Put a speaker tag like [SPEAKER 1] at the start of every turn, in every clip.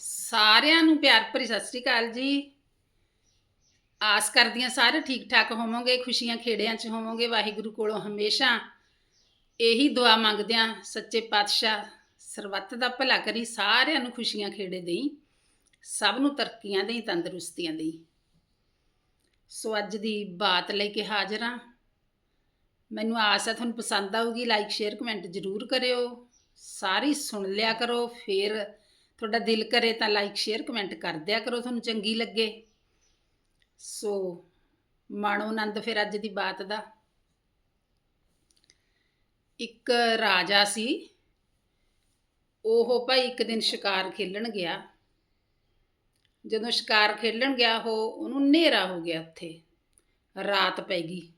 [SPEAKER 1] ਸਾਰਿਆਂ ਨੂੰ ਪਿਆਰ ਭਰੀ ਸਤਿ ਸ੍ਰੀ ਅਕਾਲ ਜੀ। ਆਸ ਕਰਦੀਆਂ ਸਾਰੇ ਠੀਕ ਠਾਕ ਹੋਵੋਗੇ, ਖੁਸ਼ੀਆਂ ਖੇੜਿਆਂ 'ਚ ਹੋਵੋਗੇ, ਵਾਹਿਗੁਰੂ ਕੋਲੋਂ ਹਮੇਸ਼ਾ ਇਹੀ ਦੁਆ ਮੰਗਦੇ ਹਾਂ, ਸੱਚੇ ਪਾਤਸ਼ਾਹ ਸਰਬੱਤ ਦਾ ਭਲਾ ਕਰੀ, ਸਾਰਿਆਂ ਨੂੰ ਖੁਸ਼ੀਆਂ ਖੇੜੇ ਦੇਈ, ਸਭ ਨੂੰ ਤਰੱਕੀਆਂ ਦੇਈ, ਤੰਦਰੁਸਤੀਆਂ ਦੇਈ। ਸੋ ਅੱਜ ਦੀ ਬਾਤ ਲੈ ਕੇ ਹਾਜ਼ਰ ਹਾਂ। ਮੈਨੂੰ ਆਸ ਹੈ ਤੁਹਾਨੂੰ ਪਸੰਦ ਆਊਗੀ, ਲਾਈਕ, ਸ਼ੇਅਰ, ਕਮੈਂਟ ਜ਼ਰੂਰ ਕਰਿਓ। ਸਾਰੀ ਸੁਣ ਲਿਆ ਕਰੋ, ਫਿਰ ਤੁਹਾਡਾ ਦਿਲ ਕਰੇ ਤਾਂ ਲਾਈਕ ਸ਼ੇਅਰ ਕਮੈਂਟ ਕਰ ਦਿਆ ਕਰੋ, ਤੁਹਾਨੂੰ ਚੰਗੀ ਲੱਗੇ। ਸੋ ਮਾਣੋ ਆਨੰਦ ਫਿਰ ਅੱਜ ਦੀ ਬਾਤ ਦਾ। ਇੱਕ ਰਾਜਾ ਸੀ, ਉਹ ਭਾਈ ਇੱਕ ਦਿਨ ਸ਼ਿਕਾਰ ਖੇਲਣ ਗਿਆ। ਜਦੋਂ ਸ਼ਿਕਾਰ ਖੇਲਣ ਗਿਆ, ਉਹ ਉਹਨੂੰ ਹਨੇਰਾ ਹੋ ਗਿਆ ਉੱਥੇ। ਰਾਤ ਪੈ ਗਈ।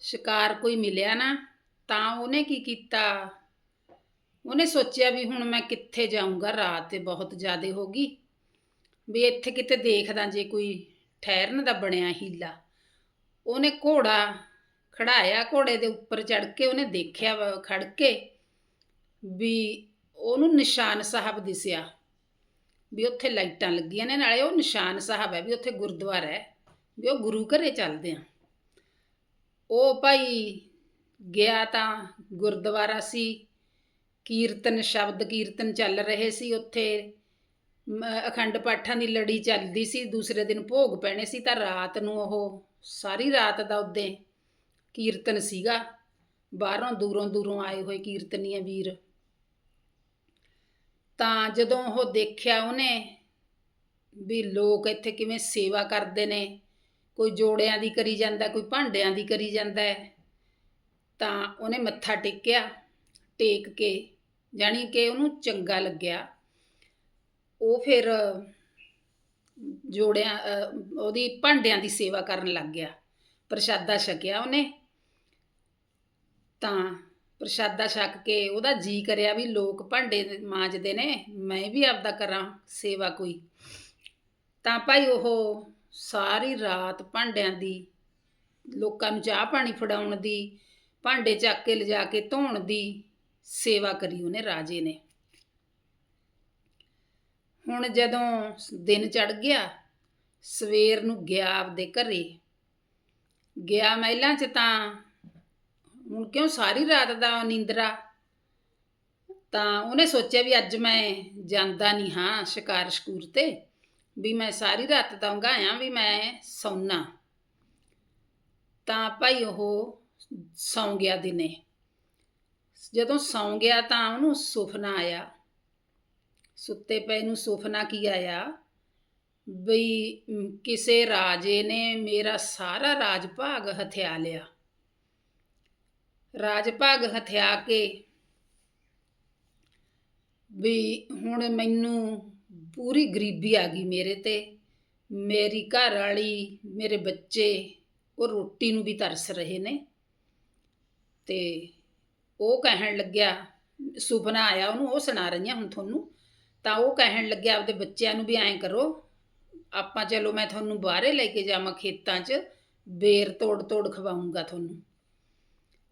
[SPEAKER 1] ਸ਼ਿਕਾਰ ਕੋਈ ਮਿਲਿਆ ਨਾ, ਤਾਂ ਉਹਨੇ ਕੀ ਕੀਤਾ? ਉਹਨੇ ਸੋਚਿਆ ਵੀ ਹੁਣ ਮੈਂ ਕਿੱਥੇ ਜਾਊਂਗਾ, ਰਾਤ ਤੇ ਬਹੁਤ ਜ਼ਿਆਦਾ ਹੋ ਗਈ। ਵੀ ਇੱਥੇ ਕਿਤੇ ਦੇਖਦਾ ਜੇ ਕੋਈ ਠਹਿਰਨ ਦਾ ਬਣਿਆ ਹੀਲਾ। ਉਹਨੇ ਘੋੜਾ ਖੜਾਇਆ, ਘੋੜੇ ਦੇ ਉੱਪਰ ਚੜ ਕੇ ਉਹਨੇ ਦੇਖਿਆ ਵਾ ਖੜ ਕੇ ਵੀ ਉਹਨੂੰ ਨਿਸ਼ਾਨ ਸਾਹਿਬ ਦਿਸਿਆ। ਵੀ ਉੱਥੇ ਲਾਈਟਾਂ ਲੱਗੀਆਂ ਨੇ, ਨਾਲੇ ਉਹ ਨਿਸ਼ਾਨ ਸਾਹਿਬ ਹੈ ਵੀ ਉੱਥੇ ਗੁਰਦੁਆਰਾ ਹੈ, ਵੀ ਉਹ ਗੁਰੂ ਘਰੇ ਚੱਲਦੇ ਆ। ਉਹ ਭਾਈ ਗਿਆ ਤਾਂ ਗੁਰਦੁਆਰਾ ਸੀ ਕੀਰਤਨ ਸ਼ਬਦ ਕੀਰਤਨ ਚੱਲ ਰਹੇ ਸੀ ਉੱਥੇ। ਮ, ਅਖੰਡ ਪਾਠਾਂ ਦੀ ਲੜੀ ਚੱਲਦੀ ਸੀ ਦੂਸਰੇ ਦਿਨ ਭੋਗ ਪੈਣੇ ਸੀ ਤਾਂ ਰਾਤ ਨੂੰ ਉਹ ਸਾਰੀ ਰਾਤ ਦਾ ਉਦੋਂ ਕੀਰਤਨ ਸੀਗਾ। ਬਾਹਰੋਂ ਦੂਰੋਂ ਦੂਰੋਂ ਆਏ ਹੋਏ ਕੀਰਤਨੀਏ ਵੀਰ। ਤਾਂ ਜਦੋਂ ਉਹ ਦੇਖਿਆ ਉਹਨੇ ਵੀ ਲੋਕ ਇੱਥੇ ਕਿਵੇਂ ਸੇਵਾ ਕਰਦੇ ਨੇ ਕੋਈ ਜੋੜਿਆਂ ਦੀ ਕਰੀ ਜਾਂਦਾ ਕੋਈ ਭਾਂਡਿਆਂ ਦੀ ਕਰੀ ਜਾਂਦਾ ਤਾਂ ਉਹਨੇ ਮੱਥਾ ਟੇਕਿਆ ਟੇਕ ਕੇ ਜਾਣੀ ਕਿ ਉਹਨੂੰ ਚੰਗਾ ਲੱਗਿਆ। ਉਹ ਫਿਰ, ਜੋੜਿਆਂ ਉਹਦੀ ਭਾਂਡਿਆਂ ਦੀ ਸੇਵਾ ਕਰਨ ਲੱਗ ਗਿਆ। ਪ੍ਰਸ਼ਾਦਾ ਛਕਿਆ ਉਹਨੇ। ਤਾਂ ਪ੍ਰਸ਼ਾਦਾ ਛਕ ਕੇ ਉਹਦਾ ਜੀ ਕਰਿਆ ਵੀ ਲੋਕ ਭਾਂਡੇ ਮਾਂਜਦੇ ਨੇ, ਮੈਂ ਵੀ ਆਪਦਾ ਕਰਾਂ ਸੇਵਾ ਕੋਈ। ਤਾਂ ਭਾਈ ਉਹ ਸਾਰੀ ਰਾਤ ਭਾਂਡਿਆਂ ਦੀ, ਲੋਕਾਂ ਨੂੰ ਚਾਹ ਪਾਣੀ ਫੜਾਉਣ ਦੀ, ਭਾਂਡੇ ਚੱਕ ਕੇ ਲਿਜਾ ਕੇ ਧੋਣ ਦੀ ਸੇਵਾ ਕਰੀ ਉਹਨੇ, ਰਾਜੇ ਨੇ। ਹੁਣ ਜਦੋਂ ਦਿਨ ਚੜ ਗਿਆ, ਸਵੇਰ ਨੂੰ ਗਿਆ ਆਪਦੇ ਘਰੇ। ਗਿਆ ਮਹਿਲਾਂ 'ਚ ਤਾਂ ਹੁਣ ਕਿਉਂ ਸਾਰੀ ਰਾਤ ਦਾ ਨੀਂਦਰਾ? ਤਾਂ ਉਹਨੇ ਸੋਚਿਆ ਵੀ ਅੱਜ ਮੈਂ ਜਾਂਦਾ ਨਹੀਂ ਹਾਂ ਸ਼ਿਕਾਰ ਸ਼ਕੂਰ ਤੇ, ਵੀ ਮੈਂ ਸਾਰੀ ਰਾਤ ਤਾਂ ਉਂਘਾਇਆ ਵੀ ਮੈਂ ਸੌਣਾ ਤਾਂ ਭਾਈ ਉਹ ਸੌਂ ਗਿਆ ਦਿਨੇ। ਜਦੋਂ ਸੌਂ ਗਿਆ ਤਾਂ ਉਹਨੂੰ ਸੁਪਨਾ ਆਇਆ। ਸੁੱਤੇ ਪਏ ਨੂੰ ਸੁਪਨਾ ਕੀ ਆਇਆ? ਬਈ ਕਿਸੇ ਰਾਜੇ ਨੇ ਮੇਰਾ ਸਾਰਾ ਰਾਜ ਭਾਗ ਹਥਿਆ ਲਿਆ। ਰਾਜ ਭਾਗ ਹਥਿਆ ਕੇ ਵੀ ਹੁਣ ਮੈਨੂੰ ਪੂਰੀ ਗਰੀਬੀ ਆ ਗਈ ਮੇਰੇ ਤੇ। ਮੇਰੀ ਘਰ ਵਾਲੀ ਮੇਰੇ ਬੱਚੇ, ਉਹ ਰੋਟੀ ਨੂੰ ਵੀ ਤਰਸ ਰਹੇ ਨੇ। ਤੇ ਉਹ ਕਹਿਣ ਲੱਗਿਆ, ਸੁਪਨਾ ਆਇਆ ਉਹਨੂੰ, ਉਹ ਸੁਣਾ ਰਹੀ ਹਾਂ ਹੁਣ ਤੁਹਾਨੂੰ। ਤਾਂ ਉਹ ਕਹਿਣ ਲੱਗਿਆ ਆਪਦੇ ਬੱਚਿਆਂ ਨੂੰ ਵੀ ਐਂ ਕਰੋ, ਆਪਾਂ ਚਲੋ ਮੈਂ ਤੁਹਾਨੂੰ ਬਾਹਰੇ ਲੈ ਕੇ ਜਾਵਾਂ ਖੇਤਾਂ 'ਚ, ਬੇਰ ਤੋੜ ਤੋੜ ਖਵਾਉਂਗਾ ਤੁਹਾਨੂੰ।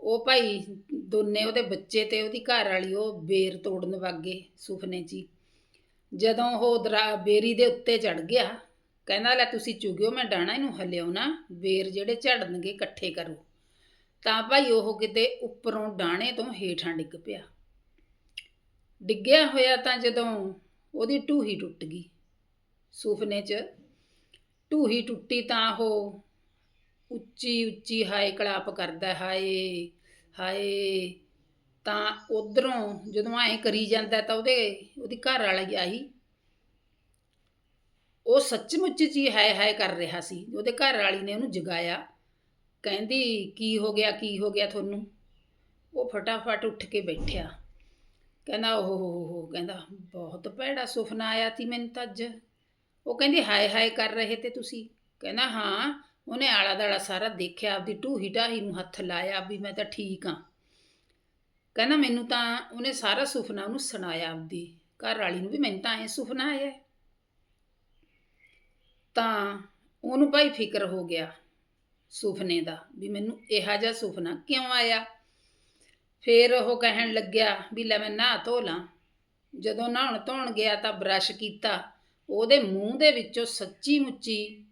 [SPEAKER 1] ਉਹ ਭਾਈ ਦੋਨੇ ਉਹਦੇ ਬੱਚੇ ਤੇ ਉਹਦੀ ਘਰ ਵਾਲੀ, ਉਹ ਬੇਰ ਤੋੜਨ ਵਾਗੇ ਸੁਪਨੇ 'ਚ ਹੀ। ਜਦੋਂ ਉਹ ਦਰਾ ਬੇਰੀ ਦੇ ਉੱਤੇ ਚੜ ਗਿਆ, ਕਹਿੰਦਾ, ਲੈ ਤੁਸੀਂ ਚੁਗਿਓ, ਮੈਂ ਡਾਣਾ ਇਹਨੂੰ ਹਲਿਓ ਨਾ ਬੇਰ ਜਿਹੜੇ ਝੜਨਗੇ ਇਕੱਠੇ ਕਰੋ। ਤਾਂ ਭਾਈ ਉਹ ਕਿਤੇ ਉੱਪਰੋਂ ਡਾਣੇ ਤੋਂ ਹੇਠਾਂ ਡਿੱਗ ਪਿਆ। ਡਿੱਗਿਆ ਹੋਇਆ ਤਾਂ ਜਦੋਂ ਉਹਦੀ ਟੂਹੀ ਟੁੱਟ ਗਈ। ਸੁਪਨੇ 'ਚ ਟੂਹੀ ਟੁੱਟੀ ਤਾਂ ਉਹ ਉੱਚੀ ਉੱਚੀ ਹਾਏ ਕਲਾਪ ਕਰਦਾ, ਹਾਏ ਹਾਏ। ਤਾਂ ਉਧਰੋਂ ਜਦੋਂ ਐਂ ਕਰੀ ਜਾਂਦਾ ਤਾਂ ਉਹਦੇ, ਉਹਦੀ ਘਰ ਵਾਲੀ ਆਈ ਉਹ ਸੱਚਮੁੱਚ ਚ ਹੀ ਹਾਏ ਹਾਏ ਕਰ ਰਿਹਾ ਸੀ। ਉਹਦੇ ਘਰ ਵਾਲੀ ਨੇ ਉਹਨੂੰ ਜਗਾਇਆ। ਕਹਿੰਦੀ, ਕੀ ਹੋ ਗਿਆ, ਕੀ ਹੋ ਗਿਆ ਤੁਹਾਨੂੰ? ਉਹ ਫਟਾਫਟ ਉੱਠ ਕੇ ਬੈਠਿਆ। ਕਹਿੰਦਾ, ਓਹ ਹੋ ਹੋ ਹੋ। ਕਹਿੰਦਾ, ਬਹੁਤ ਭੈੜਾ ਸੁਪਨਾ ਆਇਆ ਸੀ ਮੈਨੂੰ ਤਾਂ ਅੱਜ। ਉਹ ਕਹਿੰਦੀ, ਹਾਏ ਹਾਏ ਕਰ ਰਹੇ ਤੇ ਤੁਸੀਂ? ਕਹਿੰਦਾ, ਹਾਂ, ਉਹਨੇ ਆਲਾ ਦਾਲਾ ਸਾਰਾ ਦੇਖਿਆ, ਆਪਦੀ ਢੂਹੀ ਢਾਹੀ ਨੂੰ ਹੱਥ ਲਾਇਆ, ਵੀ ਮੈਂ ਤਾਂ ਠੀਕ ਹਾਂ ਕਹਿੰਦਾ, ਮੈਨੂੰ ਤਾਂ ਉਹਨੇ ਸਾਰਾ ਸੁਪਨਾ ਉਹਨੂੰ ਸੁਣਾਇਆ ਆਪਦੀ। ਘਰ ਵਾਲੀ ਨੂੰ ਵੀ ਮੈਨੂੰ ਤਾਂ ਐ ਸੁਪਨਾ ਆਇਆ ਤਾਂ ਉਹਨੂੰ ਭਾਈ ਫਿਕਰ ਹੋ ਗਿਆ। ਸੁਪਨੇ ਦਾ, ਵੀ ਮੈਨੂੰ ਇਹੋ ਜਿਹਾ ਸੁਪਨਾ ਕਿਉਂ ਆਇਆ? ਫਿਰ ਉਹ ਕਹਿਣ ਲੱਗਿਆ ਵੀ ਲੈ ਮੈਂ ਨਹਾ ਧੋ ਲਾਂ। ਜਦੋਂ ਨਹਾਉਣ ਧੋਣ ਗਿਆ ਤਾਂ ਬਰਸ਼ ਕੀਤਾ। ਉਹਦੇ ਮੂੰਹ ਦੇ ਵਿੱਚੋਂ ਸੱਚੀ ਮੁੱਚੀ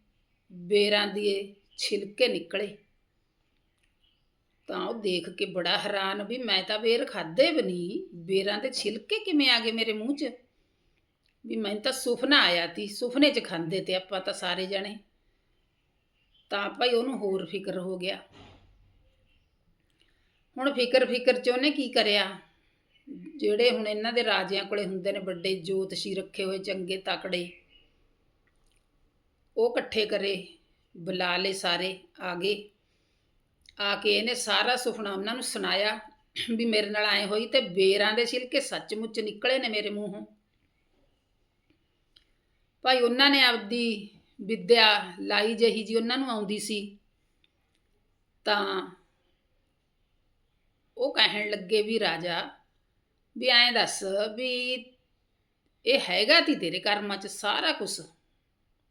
[SPEAKER 1] ਬੇਰਾਂ ਦੀ ਛਿਲਕੇ ਨਿਕਲੇ। ਤਾਂ ਉਹ ਦੇਖ ਕੇ ਬੜਾ ਹੈਰਾਨ, ਵੀ ਮੈਂ ਤਾਂ ਬੇਰ ਖਾਦੇ ਵੀ ਨਹੀਂ ਬੇਰਾਂ ਦੇ ਛਿਲਕੇ ਕਿਵੇਂ ਆ ਗਏ ਮੇਰੇ ਮੂੰਹ 'ਚ? ਵੀ ਮੈਨੂੰ ਤਾਂ ਸੁਪਨਾ ਆਇਆ ਤੀ ਸੁਪਨੇ 'ਚ ਖਾਂਦੇ ਤੇ ਆਪਾਂ ਤਾਂ ਸਾਰੇ ਜਣੇ। ਤਾਂ ਭਾਈ ਉਹਨੂੰ ਹੋਰ ਫਿਕਰ ਹੋ ਗਿਆ। ਹੁਣ ਫਿਕਰ ਫਿਕਰ 'ਚ ਉਹਨੇ ਕੀ ਕਰਿਆ? ਜਿਹੜੇ ਹੁਣ ਇਹਨਾਂ ਦੇ ਰਾਜਿਆਂ ਕੋਲੇ ਹੁੰਦੇ ਨੇ ਵੱਡੇ ਜੋਤਸ਼ੀ ਰੱਖੇ ਹੋਏ ਚੰਗੇ ਤਕੜੇ, ਉਹ ਇਕੱਠੇ ਕਰੇ, ਬੁਲਾ ਲਏ ਸਾਰੇ ਆ ਗਏ ਆ ਕੇ ਇਹਨੇ ਸਾਰਾ ਸੁਪਨਾ ਉਹਨਾਂ ਨੂੰ ਸੁਣਾਇਆ ਵੀ ਮੇਰੇ ਨਾਲ ਆਏ ਹੋਈ ਤੇ ਬੇਰਾਂ ਦੇ ਛਿਲਕੇ ਸੱਚਮੁੱਚ ਨਿਕਲੇ ਨੇ ਮੇਰੇ ਮੂੰਹੋਂ। ਭਾਈ ਉਹਨਾਂ ਨੇ ਆਪਦੀ ਵਿੱਦਿਆ ਲਾਈ ਜਹੀ ਜੀ ਉਹਨਾਂ ਨੂੰ ਆਉਂਦੀ ਸੀ, ਤਾਂ ਉਹ ਕਹਿਣ ਲੱਗੇ ਵੀ ਰਾਜਾ, ਵੀ ਐਂ ਦੱਸ ਵੀ ਇਹ ਹੈਗਾ ਤੀ ਤੇਰੇ ਕਰਮਾਂ 'ਚ ਸਾਰਾ ਕੁਝ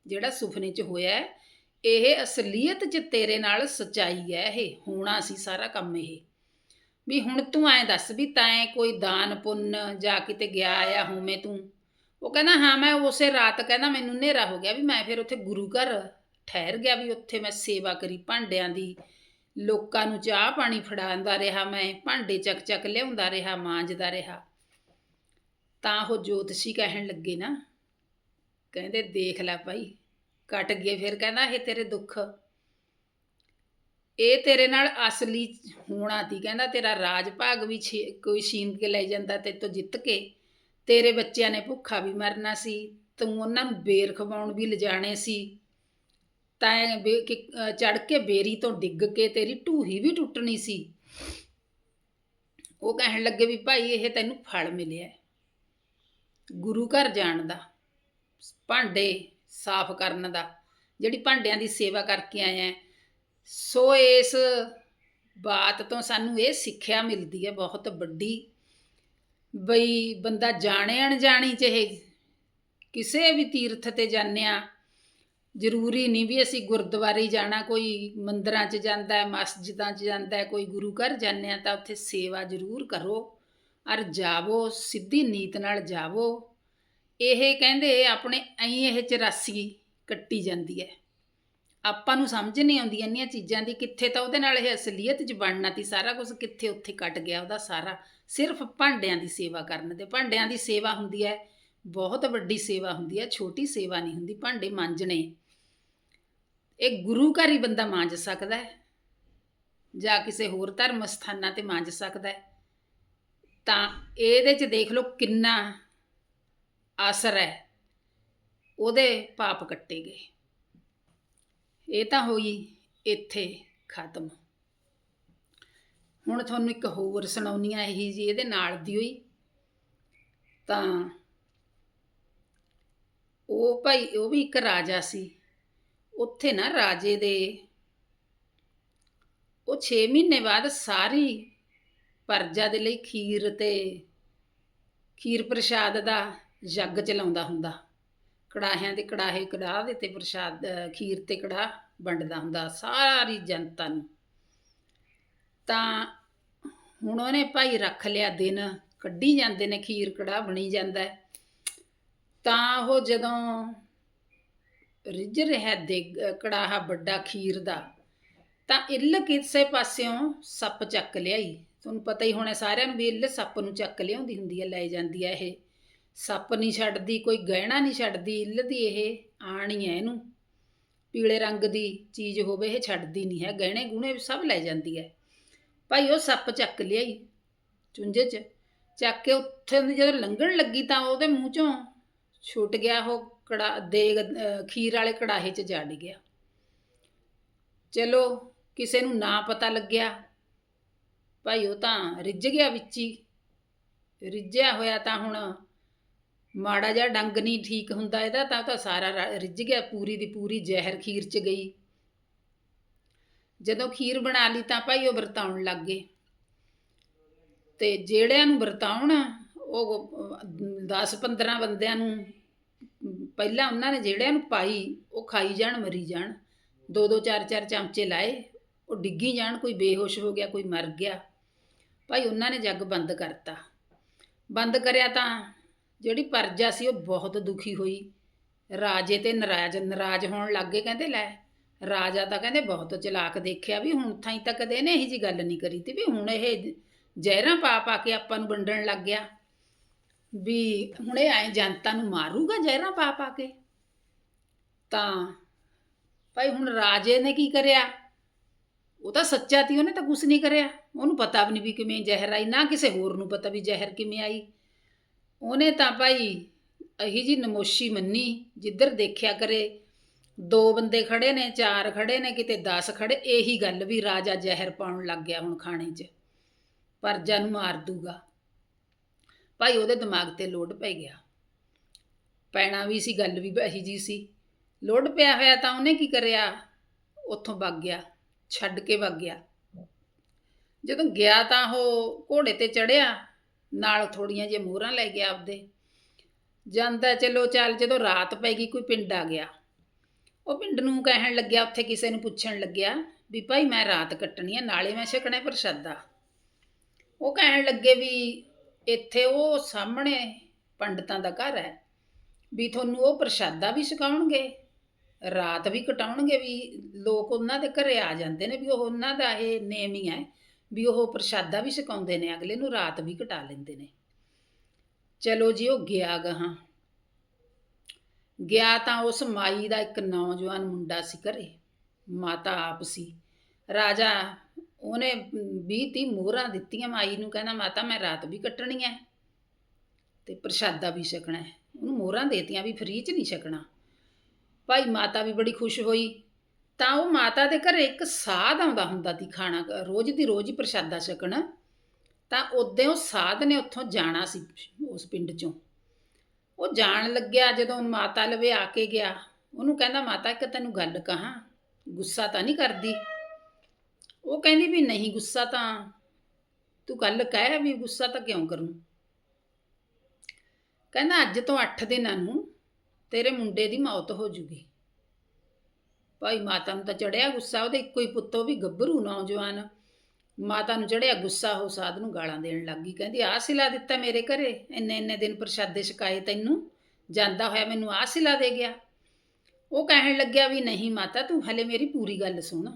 [SPEAKER 1] ਜਿਹੜਾ ਸੁਪਨੇ 'ਚ ਹੋਇਆ ਇਹ ਅਸਲੀਅਤ 'ਚ ਤੇਰੇ ਨਾਲ ਸਚਾਈ ਹੈ, ਇਹ ਹੋਣਾ ਸੀ ਸਾਰਾ ਕੰਮ ਇਹ। ਵੀ ਹੁਣ ਤੂੰ ਐਂ ਦੱਸ ਵੀ ਤੈਂ ਕੋਈ ਦਾਨ ਪੁੰਨ ਜਾਂ ਕਿਤੇ ਗਿਆ ਆ ਹੋਵੇਂ ਤੂੰ? ਉਹ ਕਹਿੰਦਾ, ਹਾਂ, ਮੈਂ ਉਸੇ ਰਾਤ ਕਹਿੰਦਾ ਮੈਨੂੰ ਹਨੇਰਾ ਹੋ ਗਿਆ ਵੀ ਮੈਂ ਫਿਰ ਉੱਥੇ ਗੁਰੂ ਘਰ ਠਹਿਰ ਗਿਆ ਵੀ ਉੱਥੇ ਮੈਂ ਸੇਵਾ ਕਰੀ ਭਾਂਡਿਆਂ ਦੀ। ਲੋਕਾਂ ਨੂੰ ਚਾਹ ਪਾਣੀ ਫੜਾਉਂਦਾ ਰਿਹਾ ਮੈਂ, ਭਾਂਡੇ ਚੱਕ ਚੱਕ ਲਿਆਉਂਦਾ ਰਿਹਾ, ਮਾਂਜਦਾ ਰਿਹਾ। ਤਾਂ ਉਹ ਜੋਤਸ਼ੀ ਕਹਿਣ ਲੱਗੇ ਨਾ, ਕਹਿੰਦੇ, ਦੇਖ ਲੈ ਭਾਈ, ਕੱਟ ਗਏ ਫਿਰ, ਕਹਿੰਦਾ, ਇਹ ਤੇਰੇ ਦੁੱਖ। ਇਹ ਤੇਰੇ ਨਾਲ ਅਸਲੀ ਹੋਣਾ ਤੀ, ਕਹਿੰਦਾ, ਤੇਰਾ ਰਾਜ ਭਾਗ ਵੀ ਛੀ- ਕੋਈ ਛੀਨ ਕੇ ਲੈ ਜਾਂਦਾ ਤੇ ਤੋਂ ਜਿੱਤ ਕੇ। ਤੇਰੇ ਬੱਚਿਆਂ ਨੇ ਭੁੱਖਾ ਵੀ ਮਰਨਾ ਸੀ, ਤੂੰ ਉਹਨਾਂ ਨੂੰ ਬੇਰ ਖਵਾਉਣ ਵੀ ਲਿਜਾਣੇ ਸੀ। ਤਾਂ ਚੜ ਕੇ ਬੇਰੀ ਤੋਂ ਡਿੱਗ ਕੇ ਤੇਰੀ ਢੂਹੀ ਵੀ ਟੁੱਟਣੀ ਸੀ। ਉਹ ਕਹਿਣ ਲੱਗੇ ਵੀ ਭਾਈ ਇਹ ਤੈਨੂੰ ਫਲ ਮਿਲਿਆ। ਗੁਰੂ ਘਰ ਜਾਣ ਦਾ, ਭਾਂਡੇ ਸਾਫ਼ ਕਰਨ ਦਾ, ਜਿਹੜੀ ਭਾਂਡਿਆਂ ਦੀ ਸੇਵਾ ਕਰਕੇ ਆਇਆ ਸੋ ਇਸ ਬਾਤ ਤੋਂ ਸਾਨੂੰ ਇਹ ਸਿੱਖਿਆ ਮਿਲਦੀ ਹੈ, ਬਹੁਤ ਵੱਡੀ। ਬਈ ਬੰਦਾ ਜਾਣੇ ਅਣਜਾਣੀ ਚਾਹੇ ਕਿਸੇ ਵੀ ਤੀਰਥ ਤੇ ਜਾਂਦੇ ਹਾਂ ਜ਼ਰੂਰੀ ਨਹੀਂ ਵੀ ਅਸੀਂ ਗੁਰਦੁਆਰੇ ਜਾਣਾ, ਕੋਈ ਮੰਦਰਾਂ 'ਚ ਜਾਂਦਾ ਹੈ, ਮਸਜਿਦਾਂ 'ਚ ਜਾਂਦਾ ਹੈ, ਕੋਈ ਗੁਰੂ ਘਰ ਜਾਂਦੇ ਆ, ਤਾਂ ਉੱਥੇ ਸੇਵਾ ਜ਼ਰੂਰ ਕਰੋ, ਔਰ ਜਾਵੋ, ਸਿੱਧੀ ਨੀਤ ਨਾਲ ਜਾਵੋ। ਇਹ ਕਹਿੰਦੇ ਆਪਣੇ ਐਂ ਇਹ 84 ਕੱਟੀ ਜਾਂਦੀ ਹੈ। ਆਪਾਂ ਨੂੰ ਸਮਝ ਨਹੀਂ ਆਉਂਦੀ ਇੰਨੀਆਂ ਚੀਜ਼ਾਂ ਦੀ, ਕਿੱਥੇ ਤਾਂ ਉਹਦੇ ਨਾਲ ਇਹ ਅਸਲੀਅਤ 'ਚ ਬਣਨਾ ਤੀ ਸਾਰਾ ਕੁਝ ਕਿੱਥੇ ਉੱਥੇ ਕੱਟ ਗਿਆ ਉਹਦਾ ਸਾਰਾ। ਸਿਰਫ ਭਾਂਡਿਆਂ ਦੀ ਸੇਵਾ ਕਰਨ ਦੇ, ਭਾਂਡਿਆਂ ਦੀ ਸੇਵਾ ਹੁੰਦੀ ਹੈ, ਬਹੁਤ ਵੱਡੀ ਸੇਵਾ ਹੁੰਦੀ ਹੈ, ਛੋਟੀ ਸੇਵਾ ਨਹੀਂ ਹੁੰਦੀ, ਭਾਂਡੇ ਮਾਂਜਣੇ। ਇਹ ਗੁਰੂ ਘਰ ਹੀ ਬੰਦਾ ਮਾਂਜ ਸਕਦਾ ਹੈ, ਜਾਂ ਕਿਸੇ ਹੋਰ ਧਰਮ ਸਥਾਨਾਂ ਤੇ ਮਾਂਜ ਸਕਦਾ ਹੈ। ਤਾਂ ਇਹਦੇ 'ਚ ਦੇਖ ਲਓ ਕਿੰਨਾ ਅਸਰ ਹੈ, ਉਹਦੇ ਪਾਪ ਕੱਟੇ ਗਏ। ਇਹ ਤਾਂ ਹੋਈ ਇੱਥੇ ਖਤਮ। ਹੁਣ ਤੁਹਾਨੂੰ ਇੱਕ ਹੋਰ ਸੁਣਾਉਣੀ ਆ ਇਹੀ ਜੀ ਇਹਦੇ ਨਾਲ ਦੀ ਹੋਈ। ਤਾਂ ਉਹ ਭਾਈ, ਉਹ ਵੀ ਇੱਕ ਰਾਜਾ ਸੀ। ਉੱਥੇ ਨਾ ਰਾਜੇ ਦੇ ਉਹ 6 ਮਹੀਨੇ ਬਾਅਦ ਸਾਰੀ ਪਰਜਾ ਦੇ ਲਈ ਖੀਰ ਤੇ ਖੀਰ ਪ੍ਰਸ਼ਾਦ ਦਾ ਜੱਗ ਚਲਾਉਂਦਾ ਹੁੰਦਾ। ਕੜਾਹਿਆਂ ਦੇ ਕੜਾਹੇ ਕੜਾਹ ਦੇ ਤੇ ਪ੍ਰਸ਼ਾਦ ਖੀਰ ਤੇ ਕੜਾਹ ਵੰਡਦਾ ਹੁੰਦਾ ਸਾਰੀ ਜਨਤਾ ਨੂੰ। ਤਾਂ ਹੁਣ ਉਹਨੇ ਭਾਈ ਰੱਖ ਲਿਆ ਦਿਨ, ਕੱਢੀ ਜਾਂਦੇ ਨੇ, ਖੀਰ ਕੜਾਹ ਬਣੀ ਜਾਂਦਾ ਤਾਂ ਉਹ ਜਦੋਂ ਰਿੱਝ ਰਿਹਾ ਦੇ ਕੜਾਹਾ ਵੱਡਾ ਖੀਰ ਦਾ, ਤਾਂ ਇੱਲ ਕਿਸੇ ਪਾਸਿਓਂ ਸੱਪ ਚੱਕ ਲਿਆਈ। ਤੁਹਾਨੂੰ ਪਤਾ ਹੀ ਹੋਣਾ ਸਾਰਿਆਂ ਨੂੰ ਵੀ ਇੱਲ ਸੱਪ ਨੂੰ ਚੱਕ ਲਿਆਉਂਦੀ ਹੁੰਦੀ ਹੈ, ਲੈ ਜਾਂਦੀ ਹੈ ਇਹ। ਸੱਪ ਨਹੀਂ ਛੱਡਦੀ, ਕੋਈ ਗਹਿਣਾ ਨਹੀਂ ਛੱਡਦੀ ਇੱਲ ਦੀ ਇਹ ਆਣੀ ਹੈ ਇਹਨੂੰ। ਪੀਲੇ ਰੰਗ ਦੀ ਚੀਜ਼ ਹੋਵੇ, ਇਹ ਛੱਡਦੀ ਨਹੀਂ ਹੈ। ਗਹਿਣੇ ਗੁਣੇ ਸਭ ਲੈ ਜਾਂਦੀ ਹੈ। ਭਾਈ ਉਹ ਸੱਪ ਚੱਕ ਲਿਆਈ ਚੁੰਝੇ 'ਚ। ਚੱਕ ਕੇ ਉੱਥੇ ਦੀ ਜਦੋਂ ਲੰਘਣ ਲੱਗੀ ਤਾਂ ਉਹਦੇ ਮੂੰਹ 'ਚੋਂ ਛੁੱਟ ਗਿਆ ਉਹ ਕੜਾ, ਦੇਗ ਖੀਰ ਵਾਲੇ ਕੜਾਹੇ 'ਚ ਜਾ ਗਿਆ। ਚਲੋ, ਕਿਸੇ ਨੂੰ ਨਾ ਪਤਾ ਲੱਗਿਆ। ਭਾਈ ਉਹ ਤਾਂ ਰਿੱਝ ਗਿਆ ਵਿੱਚ। ਹੀ ਰਿੱਝਿਆ ਹੋਇਆ ਤਾਂ ਹੁਣ ਮਾੜਾ ਜਿਹਾ ਡੰਗ ਨਹੀਂ ਠੀਕ ਹੁੰਦਾ ਇਹਦਾ, ਤਾਂ ਤਾਂ ਸਾਰਾ ਰ- ਰਿੱਝ ਗਿਆ ਪੂਰੀ ਦੀ ਪੂਰੀ ਜ਼ਹਿਰ ਖੀਰ 'ਚ ਗਈ। ਜਦੋਂ ਖੀਰ ਬਣਾ ਲਈ ਤਾਂ ਭਾਈ ਉਹ ਵਰਤਾਉਣ ਲੱਗ ਗਏ। ਤੇ ਜਿਹੜਿਆਂ ਨੂੰ ਵਰਤਾਉਣ, ਉਹ 10-15 ਬੰਦਿਆਂ ਨੂੰ, ਪਹਿਲਾਂ ਉਹਨਾਂ ਨੇ ਜਿਹੜਿਆਂ ਨੂੰ ਪਾਈ, ਉਹ ਖਾਈ ਜਾਣ, ਮਰੀ ਜਾਣ। ਦੋ ਦੋ ਚਾਰ ਚਾਰ ਚਮਚੇ ਲਾਏ, ਉਹ ਡਿੱਗੀ ਜਾਣ, ਕੋਈ ਬੇਹੋਸ਼ ਹੋ ਗਿਆ, ਕੋਈ ਮਰ ਗਿਆ। ਭਾਈ ਉਹਨਾਂ ਨੇ ਜੱਗ ਬੰਦ ਕਰਤਾ। ਬੰਦ ਕਰਿਆ ਤਾਂ ਜਿਹੜੀ ਪਰਜਾ ਸੀ ਉਹ ਬਹੁਤ ਦੁਖੀ ਹੋਈ। ਰਾਜੇ ਤੇ ਨਾਰਾਜ਼, ਨਰਾਜ਼ ਹੋਣ ਲੱਗ ਗਏ, ਕਹਿੰਦੇ ਲੈ, ਰਾਜਾ ਤਾਂ ਕਹਿੰਦੇ ਬਹੁਤ ਚਲਾਕ ਦੇਖਿਆ ਵੀ ਹੁਣ ਥਾਈ ਤਾਂ ਕਦੇ ਇਹਨੇ ਇਹੀ ਜੀ ਗੱਲ ਨਹੀਂ ਕਰੀ ਤੀ ਵੀ ਹੁਣ ਇਹ ਜ਼ਹਿਰਾਂ ਪਾ ਪਾ ਕੇ ਆਪਾਂ ਨੂੰ ਵੰਡਣ ਲੱਗ ਗਿਆ। ਵੀ ਹੁਣ ਇਹ ਐ ਜਨਤਾ ਨੂੰ ਮਾਰੂਗਾ ਜ਼ਹਿਰਾਂ ਪਾ ਪਾ ਕੇ? ਤਾਂ ਭਾਈ ਹੁਣ ਰਾਜੇ ਨੇ ਕੀ ਕਰਿਆ? ਉਹ ਤਾਂ ਸੱਚਾ ਤੀ, ਉਹਨੇ ਤਾਂ ਕੁਝ ਨਹੀਂ ਕਰਿਆ। ਉਹਨੂੰ ਪਤਾ ਵੀ ਨਹੀਂ ਵੀ ਕਿਵੇਂ ਜ਼ਹਿਰ ਆਈ, ਨਾ ਕਿਸੇ ਹੋਰ ਨੂੰ ਪਤਾ ਵੀ ਜ਼ਹਿਰ ਕਿਵੇਂ ਆਈ। ਉਹਨੇ ਤਾਂ ਭਾਈ ਅਹੀ ਜੀ ਨਮੋਸ਼ੀ ਮੰਨੀ, ਜਿੱਧਰ ਦੇਖਿਆ ਕਰੇ, ਦੋ ਬੰਦੇ ਖੜੇ ਨੇ, ਚਾਰ ਖੜੇ ਨੇ, ਕਿਤੇ 10 ਖੜੇ, ਇਹੀ ਗੱਲ ਵੀ ਰਾਜਾ ਜ਼ਹਿਰ ਪਾਉਣ ਲੱਗ ਗਿਆ ਹੁਣ ਖਾਣੇ 'ਚ। ਪਰਜਾ ਨੂੰ ਮਾਰ ਦੂਗਾ ਭਾਈ ਉਹਦੇ ਦਿਮਾਗ ਤੇ ਲੋਡ ਪੈ ਗਿਆ। ਪੈਣਾ ਵੀ ਸੀ, ਗੱਲ ਵੀ ਇਹੀ ਜੀ ਸੀ। ਲੋਡ ਪਿਆ ਹੋਇਆ ਤਾਂ ਉਹਨੇ ਕੀ ਕਰਿਆ? ਉੱਥੋਂ ਵਗ ਗਿਆ, ਛੱਡ ਕੇ ਵਗ ਗਿਆ। ਜਦੋਂ ਗਿਆ ਤਾਂ ਉਹ ਘੋੜੇ ਤੇ ਚੜਿਆ ਨਾਲ ਥੋੜੀਆਂ ਜਿਹੀਆਂ ਮੋਹਰਾਂ ਲੈ ਗਿਆ ਆਪਦੇ। ਜਾਂਦਾ ਚਲੋ ਚੱਲ ਜਦੋਂ ਰਾਤ ਪੈ ਗਈ ਕੋਈ ਪਿੰਡ ਆ ਗਿਆ। ਉਹ ਪਿੰਡ ਨੂੰ ਕਹਿਣ ਲੱਗਿਆ, ਉੱਥੇ ਕਿਸੇ ਨੂੰ ਪੁੱਛਣ ਲੱਗਿਆ ਵੀ ਭਾਈ ਮੈਂ ਰਾਤ ਕੱਟਣੀ ਆ, ਨਾਲੇ ਮੈਂ ਛਕਣਾ ਪ੍ਰਸ਼ਾਦਾ। ਉਹ ਕਹਿਣ ਲੱਗੇ ਵੀ ਇੱਥੇ ਉਹ ਸਾਹਮਣੇ ਪੰਡਤਾਂ ਦਾ ਘਰ ਹੈ, ਵੀ ਤੁਹਾਨੂੰ ਉਹ ਪ੍ਰਸ਼ਾਦਾ ਵੀ ਛਕਾਉਣਗੇ, ਰਾਤ ਵੀ ਕਟਾਉਣਗੇ, ਵੀ ਲੋਕ ਉਹਨਾਂ ਦੇ ਘਰੇ ਆ ਜਾਂਦੇ ਨੇ, ਵੀ ਉਹ ਉਹਨਾਂ ਦਾ ਇਹ ਨੇਮ ਹੀ ਹੈ। ਵੀ ਉਹ ਪ੍ਰਸ਼ਾਦਾ ਵੀ ਛਕਾਉਂਦੇ ਨੇ, ਅਗਲੇ ਨੂੰ ਰਾਤ ਵੀ ਕਟਾ ਲੈਂਦੇ ਨੇ। ਚਲੋ ਜੀ, ਉਹ ਗਿਆ ਗਾਹਾਂ। ਗਿਆ ਤਾਂ ਉਸ ਮਾਈ ਦਾ ਇੱਕ ਨੌਜਵਾਨ ਮੁੰਡਾ ਸੀ ਘਰੇ। ਮਾਤਾ ਆਪ ਸੀ। ਰਾਜਾ, ਉਹਨੇ 20 30 ਮੋਹਰਾਂ ਦਿੱਤੀਆਂ ਮਾਈ ਨੂੰ, ਕਹਿੰਦਾ, ਮਾਤਾ, ਮੈਂ ਰਾਤ ਵੀ ਕੱਟਣੀ ਹੈ ਤੇ ਪ੍ਰਸ਼ਾਦਾ ਵੀ ਛਕਣਾ ਹੈ ਉਹਨੂੰ ਮੋਹਰਾਂ ਦੇਤੀਆਂ ਵੀ ਫ੍ਰੀ ਚ ਨਹੀਂ ਛਕਣਾ। ਭਾਈ ਮਾਤਾ ਵੀ ਬੜੀ ਖੁਸ਼ ਹੋਈ। ਤਾਂ ਉਹ ਮਾਤਾ ਦੇ ਘਰੇ ਇੱਕ ਸਾਧ ਆਉਂਦਾ ਹੁੰਦਾ ਸੀ ਖਾਣਾ, ਰੋਜ਼ ਦੀ ਰੋਜ਼ ਹੀ ਪ੍ਰਸ਼ਾਦਾ ਛਕਣ। ਤਾਂ ਉਦੋਂ ਉਹ ਸਾਧ ਨੇ ਉੱਥੋਂ ਜਾਣਾ ਸੀ ਉਸ ਪਿੰਡ ਚੋਂ। ਉਹ ਜਾਣ ਲੱਗਿਆ ਜਦੋਂ ਮਾਤਾ ਲਵੇ ਆ ਕੇ ਗਿਆ। ਉਹਨੂੰ ਕਹਿੰਦਾ, ਮਾਤਾ, ਇੱਕ ਤੈਨੂੰ ਗੱਲ ਕਹਾਂ, ਗੁੱਸਾ ਤਾਂ ਨਹੀਂ ਕਰਦੀ? ਉਹ ਕਹਿੰਦੀ ਵੀ ਨਹੀਂ, ਗੁੱਸਾ ਤਾਂ ਤੂੰ ਗੱਲ ਕਹਿ ਵੀ ਗੁੱਸਾ ਤਾਂ ਕਿਉਂ ਕਰੂੰ? ਕਹਿੰਦਾ, ਅੱਜ ਤੋਂ 8 ਦਿਨਾਂ ਨੂੰ ਤੇਰੇ ਮੁੰਡੇ ਦੀ ਮੌਤ ਹੋ ਜੂਗੀ। ਭਾਈ ਮਾਤਾ ਨੂੰ ਤਾਂ ਚੜਿਆ ਗੁੱਸਾ, ਉਹਦੇ ਇੱਕੋ ਹੀ ਪੁੱਤੋ ਵੀ ਗੱਭਰੂ ਨੌਜਵਾਨ। ਮਾਤਾ ਨੂੰ ਚੜਿਆ ਗੁੱਸਾ ਹੋ ਸਾਧ ਨੂੰ ਗਾਲਾਂ ਦੇਣ ਲੱਗ ਗਈ। ਕਹਿੰਦੀ, ਆਹ ਸਿਲਾ ਦਿੱਤਾ ਮੇਰੇ ਘਰੇ, ਇੰਨੇ ਇੰਨੇ ਦਿਨ ਪ੍ਰਸ਼ਾਦੇ ਛਕਾਏ ਤੈਨੂੰ, ਜਾਂਦਾ ਹੋਇਆ ਮੈਨੂੰ ਆਹ ਸਿਲਾ ਦੇ ਗਿਆ। ਉਹ ਕਹਿਣ ਲੱਗਿਆ ਵੀ, ਨਹੀਂ ਮਾਤਾ, ਤੂੰ ਹਲੇ ਮੇਰੀ ਪੂਰੀ ਗੱਲ ਸੁਣ।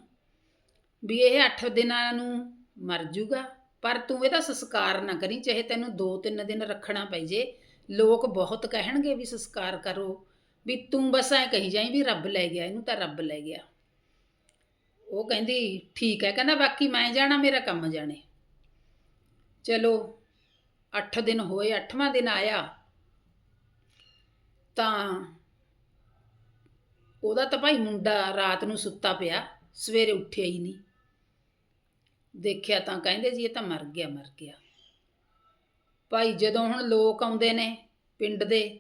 [SPEAKER 1] ਵੀ ਇਹ 8 ਦਿਨਾਂ ਨੂੰ ਮਰ ਜੂਗਾ, ਪਰ ਤੂੰ ਇਹਦਾ ਸੰਸਕਾਰ ਨਾ ਕਰੀ, ਚਾਹੇ ਤੈਨੂੰ 2-3 ਦਿਨ ਰੱਖਣਾ ਪਈ ਜੇ। ਲੋਕ ਬਹੁਤ ਕਹਿਣਗੇ ਵੀ ਸੰਸਕਾਰ ਕਰੋ। ਵੀ ਤੂੰ ਬਸ ਐ ਕਹੀ ਜਾਈ ਵੀ ਰੱਬ ਲੈ ਗਿਆ, ਇਹਨੂੰ ਤਾਂ ਰੱਬ ਲੈ ਗਿਆ। ਉਹ ਕਹਿੰਦੀ, ਠੀਕ ਹੈ। ਕਹਿੰਦਾ, ਬਾਕੀ ਮੈਂ ਜਾਣਾ, ਮੇਰਾ ਕੰਮ ਜਾਣੇ। ਚਲੋ 8 ਦਿਨ ਹੋਏ 8ਵਾਂ ਦਿਨ ਆਇਆ। ਤਾਂ ਉਹਦਾ ਤਾਂ ਭਾਈ ਮੁੰਡਾ ਰਾਤ ਨੂੰ ਸੁੱਤਾ ਪਿਆ, ਸਵੇਰੇ ਉੱਠਿਆ ਹੀ ਨਹੀਂ। ਦੇਖਿਆ ਤਾਂ ਕਹਿੰਦੇ ਜੀ, ਇਹ ਤਾਂ ਮਰ ਗਿਆ ਮਰ ਗਿਆ। ਭਾਈ ਜਦੋਂ ਹੁਣ ਲੋਕ ਆਉਂਦੇ ਨੇ ਪਿੰਡ ਦੇ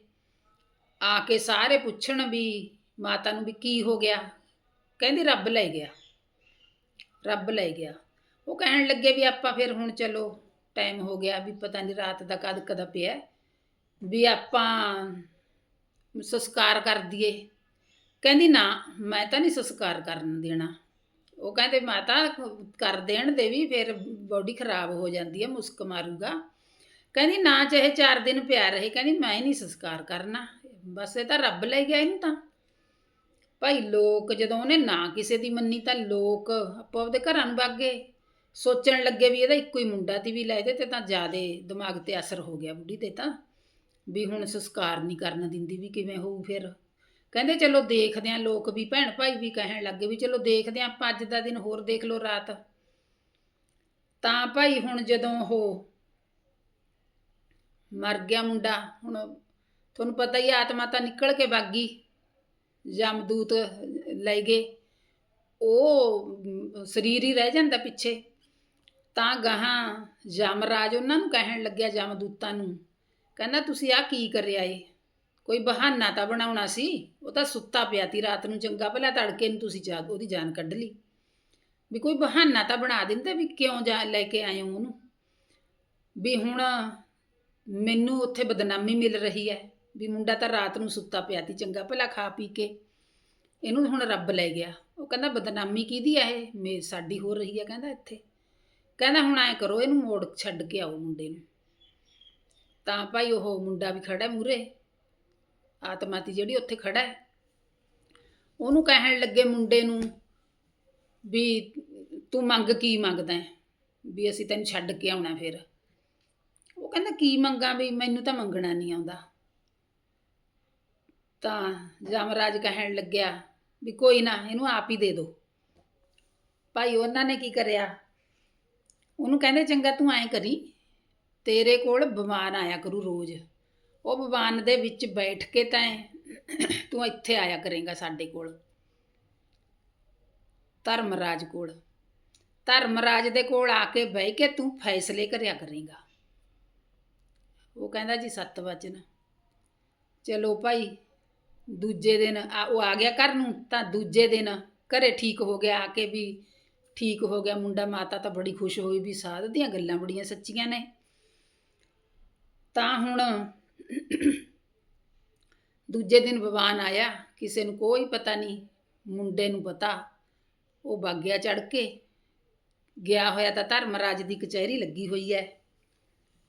[SPEAKER 1] ਆ ਕੇ ਸਾਰੇ ਪੁੱਛਣ ਵੀ ਮਾਤਾ ਨੂੰ ਵੀ ਕੀ ਹੋ ਗਿਆ। ਕਹਿੰਦੀ ਰੱਬ ਲੈ ਗਿਆ। ਰੱਬ ਲੈ ਗਿਆ। ਉਹ ਕਹਿਣ ਲੱਗੇ ਵੀ ਆਪਾਂ ਫਿਰ ਹੁਣ ਚਲੋ ਟਾਈਮ ਹੋ ਗਿਆ ਵੀ ਪਤਾ ਨਹੀਂ ਰਾਤ ਦਾ ਕਦ ਕਦਾ ਪਿਆ। ਵੀ ਆਪਾਂ ਸੰਸਕਾਰ ਕਰ ਦਈਏ। ਕਹਿੰਦੀ ਨਾ, ਮੈਂ ਤਾਂ ਨਹੀਂ ਸੰਸਕਾਰ ਕਰਨ ਦੇਣਾ। ਉਹ ਕਹਿੰਦੇ ਮਾਤਾ ਕਰ ਦੇਣ ਦੇ ਵੀ ਫਿਰ ਬੋਡੀ ਖਰਾਬ ਹੋ ਜਾਂਦੀ ਹੈ ਮੁਸਕ ਮਾਰੂਗਾ। ਕਹਿੰਦੀ ਨਾ ਚਾਹੇ 4 ਦਿਨ ਪਿਆ ਰਹੇ, ਕਹਿੰਦੀ ਮੈਂ ਨਹੀਂ ਸੰਸਕਾਰ ਕਰਨਾ। ਬਸ ਇਹ ਤਾਂ ਰੱਬ ਲੈ ਗਿਆ ਇਹਨੂੰ ਤਾਂ। ਭਾਈ ਲੋਕ ਜਦੋਂ ਉਹਨੇ ਨਾ ਕਿਸੇ ਦੀ ਮੰਨੀ ਤਾਂ ਲੋਕ ਆਪੋ ਆਪਦੇ ਘਰਾਂ ਨੂੰ ਵਗ ਗਏ। ਸੋਚਣ ਲੱਗੇ ਵੀ ਇਹਦਾ ਇੱਕੋ ਹੀ ਮੁੰਡਾ ਤੀ ਵੀ ਲੈ ਇਹਦੇ ਤੇ ਤਾਂ ਜ਼ਿਆਦੇ ਦਿਮਾਗ ਤੇ ਅਸਰ ਹੋ ਗਿਆ ਬੁੱਢੀ ਤੇ ਤਾਂ। ਵੀ ਹੁਣ ਸੰਸਕਾਰ ਨਹੀਂ ਕਰਨ ਦਿੰਦੀ ਵੀ ਕਿਵੇਂ ਹੋਊ ਫਿਰ। ਕਹਿੰਦੇ ਚਲੋ ਦੇਖਦੇ ਆਂ ਲੋਕ ਵੀ ਭੈਣ ਭਾਈ ਵੀ ਕਹਿਣ ਲੱਗੇ ਵੀ ਚਲੋ ਦੇਖਦੇ ਆਂ ਆਪਾਂ ਅੱਜ ਦਾ ਦਿਨ ਹੋਰ ਦੇਖ ਲਓ ਰਾਤ। ਤਾਂ ਭਾਈ ਹੁਣ ਜਦੋਂ ਉਹ ਮਰ ਗਿਆ ਮੁੰਡਾ, ਹੁਣ ਤੁਹਾਨੂੰ ਪਤਾ ਹੀ ਆਤਮਾ ਤਾਂ ਨਿਕਲ ਕੇ ਬਾਗੀ ਜਮਦੂਤ ਲੈ ਗਏ। ਉਹ ਸਰੀਰ ਹੀ ਰਹਿ ਜਾਂਦਾ ਪਿੱਛੇ। ਤਾਂ ਗਾਹਾਂ ਯਮਰਾਜ ਉਹਨਾਂ ਨੂੰ ਕਹਿਣ ਲੱਗਿਆ ਜਮਦੂਤਾਂ ਨੂੰ, ਕਹਿੰਦਾ, ਤੁਸੀਂ ਆ ਕੀ ਕਰਿਆ ਏ? ਕੋਈ ਬਹਾਨਾ ਤਾਂ ਬਣਾਉਣਾ ਸੀ? ਉਹ ਤਾਂ ਸੁੱਤਾ ਪਿਆ ਤੀ ਰਾਤ ਨੂੰ, ਚੰਗਾ ਭਲਾ ਤੜਕੇ ਨੂੰ ਤੁਸੀਂ ਜਾ, ਉਹਦੀ ਜਾਨ ਕੱਢ ਲਈ। ਵੀ ਕੋਈ ਬਹਾਨਾ ਤਾਂ ਬਣਾ ਦਿੰਦਾ ਵੀ ਕਿਉਂ ਜਾ, ਲੈ ਕੇ ਆਏ ਹੋ ਉਹਨੂੰ? ਵੀ ਹੁਣ ਮੈਨੂੰ ਉੱਥੇ ਬਦਨਾਮੀ ਮਿਲ ਰਹੀ ਹੈ। ਵੀ ਮੁੰਡਾ ਤਾਂ ਰਾਤ ਨੂੰ ਸੁੱਤਾ ਪਿਆ ਤੀ ਚੰਗਾ ਭਲਾ ਖਾ ਪੀ ਕੇ। ਇਹਨੂੰ ਹੁਣ ਰੱਬ ਲੈ ਗਿਆ। ਉਹ ਕਹਿੰਦਾ, ਬਦਨਾਮੀ ਕਿਹਦੀ ਆ ਇਹ? ਮੇ, ਸਾਡੀ ਹੋ ਰਹੀ ਹੈ ਕਹਿੰਦਾ ਇੱਥੇ। ਕਹਿੰਦਾ, ਹੁਣ ਐ ਕਰੋ, ਇਹਨੂੰ ਮੋੜ ਛੱਡ ਕੇ ਆਓ ਮੁੰਡੇ ਨੂੰ। ਤਾਂ ਭਾਈ ਉਹ ਮੁੰਡਾ ਵੀ ਖੜਾ ਮੂਰੇ ਆਤਮਾਤੀ ਜਿਹੜੀ ਉੱਥੇ ਖੜਾ ਹੈ। ਉਹਨੂੰ ਕਹਿਣ ਲੱਗੇ ਮੁੰਡੇ ਨੂੰ ਵੀ ਤੂੰ ਮੰਗ ਕੀ ਮੰਗਦਾ ਹੈ? ਵੀ ਅਸੀਂ ਤੈਨੂੰ ਛੱਡ ਕੇ ਆਉਣਾ ਫਿਰ। ਉਹ ਕਹਿੰਦਾ, ਕੀ ਮੰਗਾ ਵੀ? ਮੈਨੂੰ ਤਾਂ ਮੰਗਣਾ ਨਹੀਂ ਆਉਂਦਾ। ਤਾਂ ਜਮਰਾਜ ਕਹਿਣ ਲੱਗਿਆ ਵੀ ਕੋਈ ਨਾ, ਇਹਨੂੰ ਆਪ ਹੀ ਦੇ ਦਿਓ ਭਾਈ ਉਹਨਾਂ ਨੇ ਕੀ ਕਰਿਆ? ਉਹਨੂੰ ਕਹਿੰਦੇ, ਚੰਗਾ ਤੂੰ ਐਂ ਕਰੀ, ਤੇਰੇ ਕੋਲ ਬਿਮਾਨ ਆਇਆ ਕਰੂ ਰੋਜ਼। ਉਹ ਬਿਮਾਨ ਦੇ ਵਿੱਚ ਬੈਠ ਕੇ ਤਾਂ ਤੂੰ ਇੱਥੇ ਆਇਆ ਕਰੇਗਾ ਸਾਡੇ ਕੋਲ। ਧਰਮਰਾਜ ਕੋਲ। ਧਰਮਰਾਜ ਦੇ ਕੋਲ ਆ ਕੇ ਬਹਿ ਕੇ ਤੂੰ ਫੈਸਲੇ ਕਰਿਆ ਕਰੇਗਾ। ਉਹ ਕਹਿੰਦਾ, ਜੀ ਸੱਤ ਵਚਨ। ਚਲੋ ਭਾਈ ਦੂਜੇ ਦਿਨ ਆ, ਉਹ ਆ ਗਿਆ ਘਰ ਨੂੰ, ਤਾਂ ਦੂਜੇ ਦਿਨ ਘਰੇ ਠੀਕ ਹੋ ਗਿਆ, ਆ ਕੇ ਵੀ ਠੀਕ ਹੋ ਗਿਆ। ਮੁੰਡਾ ਮਾਤਾ ਤਾਂ ਬੜੀ ਖੁਸ਼ ਹੋਈ ਵੀ ਸਾਧ ਦੀਆਂ ਗੱਲਾਂ ਬੜੀਆਂ ਸੱਚੀਆਂ ਨੇ। ਤਾਂ ਹੁਣ ਦੂਜੇ ਦਿਨ ਭਗਵਾਨ ਆਇਆ, ਕਿਸੇ ਨੂੰ ਕੋਈ ਪਤਾ ਨਹੀਂ, ਮੁੰਡੇ ਨੂੰ ਪਤਾ। ਉਹ ਬਾਗਿਆ ਚੜ ਕੇ, ਗਿਆ ਹੋਇਆ ਤਾਂ ਧਰਮਰਾਜ ਦੀ ਕਚਹਿਰੀ ਲੱਗੀ ਹੋਈ ਹੈ।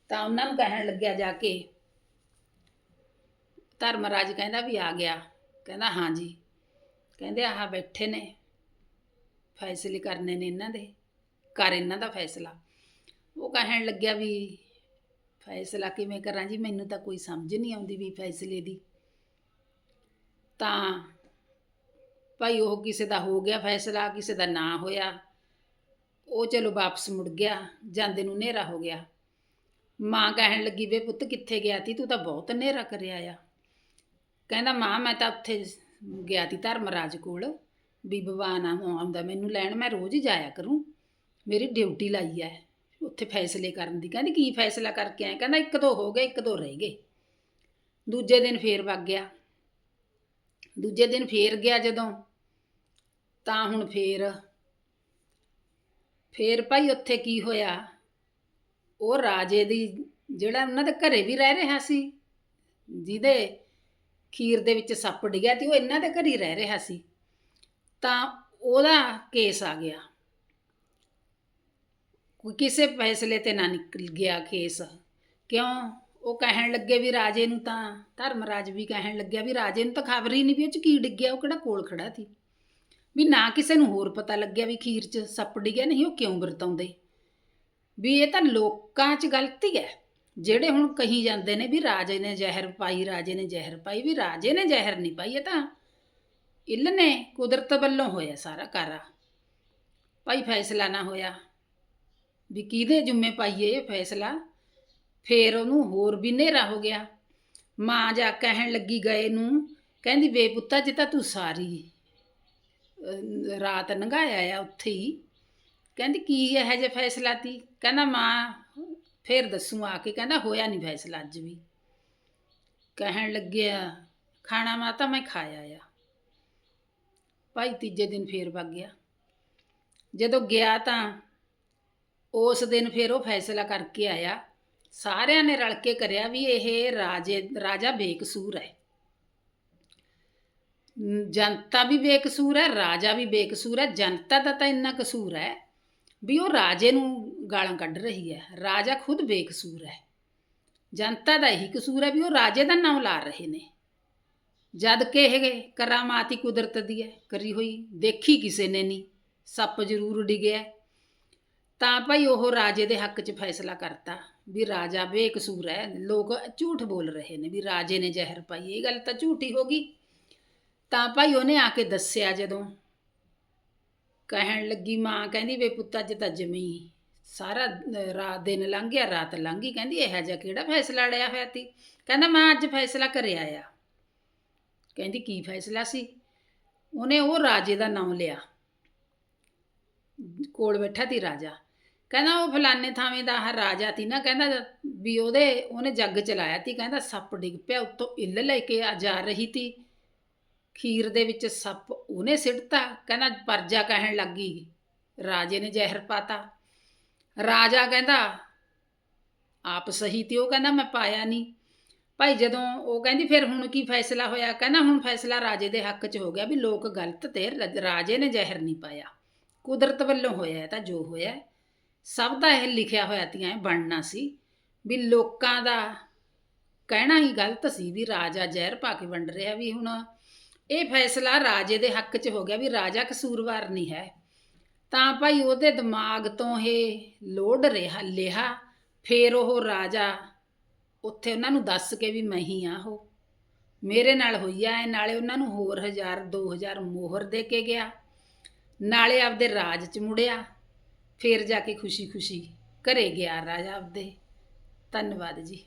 [SPEAKER 1] ਤਾਂ ਉਹਨਾਂ ਨੂੰ ਕਹਿਣ ਲੱਗਿਆ ਜਾ ਕੇ ਧਰਮਰਾਜ ਕਹਿੰਦਾ ਵੀ ਆ ਗਿਆ। ਕਹਿੰਦਾ, ਹਾਂਜੀ। ਕਹਿੰਦੇ, ਆਹ ਬੈਠੇ ਨੇ। ਫੈਸਲੇ ਕਰਨੇ ਨੇ ਇਹਨਾਂ ਦੇ। ਕਰ ਇਹਨਾਂ ਦਾ ਫੈਸਲਾ। ਉਹ ਕਹਿਣ ਲੱਗਿਆ ਵੀ ਫੈਸਲਾ ਕਿਵੇਂ ਕਰਾਂ ਜੀ? ਮੈਨੂੰ ਤਾਂ ਕੋਈ ਸਮਝ ਨਹੀਂ ਆਉਂਦੀ ਵੀ ਫੈਸਲੇ ਦੀ। ਤਾਂ ਭਾਈ ਉਹ ਕਿਸੇ ਦਾ ਹੋ ਗਿਆ ਫੈਸਲਾ, ਕਿਸੇ ਦਾ ਨਾ ਹੋਇਆ। ਉਹ ਚਲੋ ਵਾਪਸ ਮੁੜ ਗਿਆ। ਜਾਂਦੇ ਨੂੰ ਹਨੇਰਾ ਹੋ ਗਿਆ। ਮਾਂ ਕਹਿਣ ਲੱਗੀ, ਵੇ ਪੁੱਤ, ਕਿੱਥੇ ਗਿਆ ਤੀ? ਤੂੰ ਤਾਂ ਬਹੁਤ ਹਨੇਰਾ ਕਰਿਆ ਆ। ਕਹਿੰਦਾ, ਮਾਂ, ਮੈਂ ਤਾਂ ਉੱਥੇ ਗਿਆ ਤੀ ਧਰਮਰਾਜ ਕੋਲ ਵੀ ਭਗਵਾਨ ਆ ਆਉਂਦਾ ਮੈਨੂੰ ਲੈਣ ਮੈਂ ਰੋਜ਼ ਹੀ ਜਾਇਆ ਕਰੂੰ। ਮੇਰੀ ਡਿਊਟੀ ਲਾਈ ਐ। ਉੱਥੇ ਫੈਸਲੇ ਕਰਨ ਦੀ। ਕਹਿੰਦੀ, ਕੀ ਫੈਸਲਾ ਕਰਕੇ ਆਏ ਕਹਿੰਦਾ, ਇੱਕ ਦੋ ਹੋ ਗਏ, ਇੱਕ ਦੋ ਰਹਿ ਗਏ। ਦੂਜੇ ਦਿਨ ਫੇਰ ਵਗ ਗਿਆ। ਦੂਜੇ ਦਿਨ ਫੇਰ ਗਿਆ ਜਦੋਂ। ਤਾਂ ਹੁਣ ਫੇਰ ਫੇਰ ਭਾਈ ਉੱਥੇ ਕੀ ਹੋਇਆ? ਉਹ ਰਾਜੇ ਦੀ ਜਿਹੜਾ ਉਹਨਾਂ ਦੇ ਘਰੇ ਵੀ ਰਹਿ ਰਿਹਾ ਸੀ, ਜਿਹਦੇ ਖੀਰ ਦੇ ਵਿੱਚ ਸੱਪ ਡਿੱਗਿਆ ਤੇ ਉਹ ਇਹਨਾਂ ਦੇ ਘਰ ਹੀ ਰਹਿ ਰਿਹਾ ਸੀ। ਤਾਂ ਉਹਦਾ ਕੇਸ ਆ ਗਿਆ। ਕੋਈ ਕਿਸੇ ਫੈਸਲੇ ਤੇ ਨਾ ਨਿਕਲ ਗਿਆ ਕੇਸ। ਕਿਉਂ? ਉਹ ਕਹਿਣ ਲੱਗੇ ਵੀ ਰਾਜੇ ਨੂੰ ਤਾਂ, ਧਰਮਰਾਜ ਵੀ ਕਹਿਣ ਲੱਗਿਆ ਵੀ ਰਾਜੇ ਨੂੰ ਤਾਂ ਖਬਰ ਹੀ ਨਹੀਂ ਵੀ ਉਹ ਚ ਕੀ ਡਿੱਗਿਆ, ਉਹ ਕਿਹੜਾ ਕੋਲ ਖੜਾ ਸੀ। ਵੀ ਨਾ ਕਿਸੇ ਨੂੰ ਹੋਰ ਪਤਾ ਲੱਗਿਆ ਵੀ ਖੀਰ 'ਚ ਸੱਪ ਡਿੱਗਿਆ, ਨਹੀਂ ਉਹ ਕਿਉਂ ਵਰਤਾਉਂਦੇ। ਵੀ ਇਹ ਤਾਂ ਲੋਕਾਂ 'ਚ ਗਲਤੀ ਹੈ। ਜਿਹੜੇ ਹੁਣ ਕਹੀ ਜਾਂਦੇ ਨੇ ਵੀ ਰਾਜੇ ਨੇ ਜ਼ਹਿਰ ਪਾਈ, ਰਾਜੇ ਨੇ ਜ਼ਹਿਰ ਪਾਈ, ਵੀ ਰਾਜੇ ਨੇ ਜ਼ਹਿਰ ਨਹੀਂ ਪਾਈ, ਇਹ ਤਾਂ ਇੱਲ ਨੇ ਕੁਦਰਤ ਵੱਲੋਂ ਹੋਇਆ ਸਾਰਾ ਕਾਰਾ। ਭਾਈ ਫੈਸਲਾ ਨਾ ਹੋਇਆ। ਵੀ ਕਿਹਦੇ ਜੁੰਮੇ ਪਾਈਏ ਇਹ ਫੈਸਲਾ? ਫੇਰ ਉਹਨੂੰ ਹੋਰ ਵੀ ਹਨੇਰਾ ਹੋ ਗਿਆ। ਮਾਂ ਜਾ ਕਹਿਣ ਲੱਗੀ ਗਏ ਨੂੰ, ਕਹਿੰਦੀ, ਵੇ ਪੁੱਤਾ ਜੇ ਤਾਂ ਤੂੰ ਸਾਰੀ ਰਾਤ ਲੰਘਾਇਆ ਆ ਉੱਥੇ ਹੀ। ਕਹਿੰਦੀ, ਕੀ ਇਹ ਜੇ ਫੈਸਲਾ ਤੀ? ਕਹਿੰਦਾ, ਮਾਂ ਫੇਰ ਦੱਸੂ ਆ ਕੇ, ਕਹਿੰਦਾ ਹੋਇਆ ਨਹੀਂ ਫੈਸਲਾ ਅੱਜ ਵੀ। ਕਹਿਣ ਲੱਗਿਆ ਖਾਣਾ ਮਾਤਾ ਮੈਂ ਖਾਇਆ ਆ। ਭਾਈ ਤੀਜੇ ਦਿਨ ਫੇਰ ਵਗ ਗਿਆ। ਜਦੋਂ ਗਿਆ ਤਾਂ ਉਸ ਦਿਨ ਫੇਰ ਉਹ ਫੈਸਲਾ ਕਰਕੇ ਆਇਆ। ਸਾਰਿਆਂ ਨੇ ਰਲ ਕੇ ਕਰਿਆ ਵੀ ਇਹ ਰਾਜੇ, ਰਾਜਾ ਬੇਕਸੂਰ ਹੈ। ਜਨਤਾ ਵੀ ਬੇਕਸੂਰ ਹੈ, ਰਾਜਾ ਵੀ ਬੇਕਸੂਰ ਹੈ, ਜਨਤਾ ਦਾ ਤਾਂ ਇੰਨਾ ਕਸੂਰ ਹੈ। ਵੀ ਉਹ ਰਾਜੇ ਨੂੰ ਗਾਲਾਂ ਕੱਢ ਰਹੀ ਹੈ। ਰਾਜਾ ਖੁਦ ਬੇਕਸੂਰ ਹੈ। ਜਨਤਾ ਦਾ ਇਹੀ ਕਸੂਰ ਹੈ ਵੀ ਉਹ ਰਾਜੇ ਦਾ ਨਾਮ ਲਾ ਰਹੇ ਨੇ। ਜਦ ਕਿ ਇਹ ਕਰਾਮਾਤੀ ਕੁਦਰਤ ਦੀ ਹੈ, ਕਰੀ ਹੋਈ, ਦੇਖੀ ਕਿਸੇ ਨੇ ਨਹੀਂ। ਸੱਪ ਜ਼ਰੂਰ ਡਿਗਿਆ ਤਾਂ ਭਾਈ ਉਹ ਰਾਜੇ ਦੇ ਹੱਕ 'ਚ ਫੈਸਲਾ ਕਰਤਾ ਵੀ ਰਾਜਾ ਬੇਕਸੂਰ ਹੈ। ਲੋਕ ਝੂਠ ਬੋਲ ਰਹੇ ਨੇ ਵੀ ਰਾਜੇ ਨੇ ਜ਼ਹਿਰ ਪਾਈ, ਇਹ ਗੱਲ ਤਾਂ ਝੂਠੀ ਹੋ ਗਈ। ਤਾਂ ਭਾਈ ਉਹਨੇ ਆ ਕੇ ਦੱਸਿਆ ਜਦੋਂ ਕਹਿਣ ਲੱਗੀ ਮਾਂ, ਕਹਿੰਦੀ ਵੇ ਪੁੱਤ ਅੱਜ ਤਾਂ ਜਮੀ ਸਾਰਾ ਰਾਤ ਦਿਨ ਲੰਘ ਗਿਆ, ਰਾਤ ਲੰਘ ਗਈ। ਕਹਿੰਦੀ ਇਹੋ ਜਿਹਾ ਕਿਹੜਾ ਫੈਸਲਾ ਲਿਆ ਹੋਇਆ ਤੀ? ਕਹਿੰਦਾ ਮੈਂ, ਅੱਜ ਫੈਸਲਾ ਕਰਿਆ ਆ। ਕਹਿੰਦੀ ਕੀ ਫੈਸਲਾ ਸੀ? ਉਹਨੇ ਉਹ ਰਾਜੇ ਦਾ ਨਾਮ ਲਿਆ। ਕੋਲ ਬੈਠਾ ਤੀ ਰਾਜਾ। ਕਹਿੰਦਾ ਉਹ ਫਲਾਣੇ ਥਾਵੇਂ ਦਾ ਆਹ ਰਾਜਾ ਤੀ ਨਾ, ਕਹਿੰਦਾ ਵੀ ਉਹਦੇ, ਉਹਨੇ ਜੱਗ ਚਲਾਇਆ ਤੀ। ਕਹਿੰਦਾ ਸੱਪ ਡਿੱਗ ਪਿਆ, ਉੱਤੋਂ ਇੱਲ ਲੈ ਕੇ ਆ ਜਾ ਰਹੀ ਤੀ। ਖੀਰ ਦੇ ਵਿੱਚ ਸੱਪ ਉਹਨੇ ਸਿੱਟਤਾ, ਕਹਿੰਦਾ ਪਰਜਾ ਕਹਿਣ ਲੱਗੀ, ਰਾਜੇ ਨੇ ਜ਼ਹਿਰ ਪਾਤਾ। ਰਾਜਾ ਕਹਿੰਦਾ, ਆਪ ਸਹੀ ਤੇ ਉਹ ਕਹਿੰਦਾ, ਮੈਂ ਪਾਇਆ ਨਹੀਂ। ਭਾਈ ਜਦੋਂ ਉਹ ਕਹਿੰਦੀ, ਫਿਰ ਹੁਣ ਕੀ ਫੈਸਲਾ ਹੋਇਆ? ਕਹਿੰਦਾ, ਹੁਣ ਫੈਸਲਾ ਰਾਜੇ ਦੇ ਹੱਕ 'ਚ ਹੋ ਗਿਆ ਵੀ ਲੋਕ ਗਲਤ ਤੇ ਰ- ਰਾਜੇ ਨੇ ਜ਼ਹਿਰ ਨਹੀਂ ਪਾਇਆ। ਕੁਦਰਤ ਵੱਲੋਂ ਹੋਇਆ ਤਾਂ ਜੋ ਹੋਇਆ ਸਭ ਦਾ ਇਹ ਲਿਖਿਆ ਹੋਇਆ ਤੀਆਂ ਇਹ ਬਣਨਾ ਸੀ ਵੀ ਲੋਕਾਂ ਦਾ ਕਹਿਣਾ ਹੀ ਗਲਤ ਸੀ ਵੀ ਰਾਜਾ ਜ਼ਹਿਰ ਪਾ ਕੇ ਵੰਡ ਰਿਹਾ ਵੀ ਹੁਣ ਇਹ ਫੈਸਲਾ ਰਾਜੇ ਦੇ ਹੱਕ 'ਚ ਹੋ ਗਿਆ ਵੀ ਰਾਜਾ ਕਸੂਰਵਾਰ ਨਹੀਂ ਹੈ। ਤਾਂ ਭਾਈ ਉਹਦੇ ਦਿਮਾਗ ਤੋਂ ਇਹ ਲੋੜ ਰਿਹਾ, ਲਿਆ, ਫੇਰ ਉਹ ਰਾਜਾ ਉੱਥੇ ਉਹਨਾਂ ਨੂੰ ਦੱਸ ਕੇ ਵੀ ਮੈਂ ਹੀ ਆ ਉਹ। ਮੇਰੇ ਨਾਲ ਹੋਈ ਆ ਨਾਲੇ ਉਹਨਾਂ ਨੂੰ ਹੋਰ ਹਜ਼ਾਰ 2000 ਮੋਹਰ ਦੇ ਕੇ ਗਿਆ। ਨਾਲੇ ਆਪਦੇ ਰਾਜ 'ਚ ਮੁੜਿਆ, ਫੇਰ ਜਾ ਕੇ ਖੁਸ਼ੀ-ਖੁਸ਼ੀ ਘਰੇ ਗਿਆ ਰਾਜਾ ਆਪਦੇ। ਧੰਨਵਾਦ ਜੀ।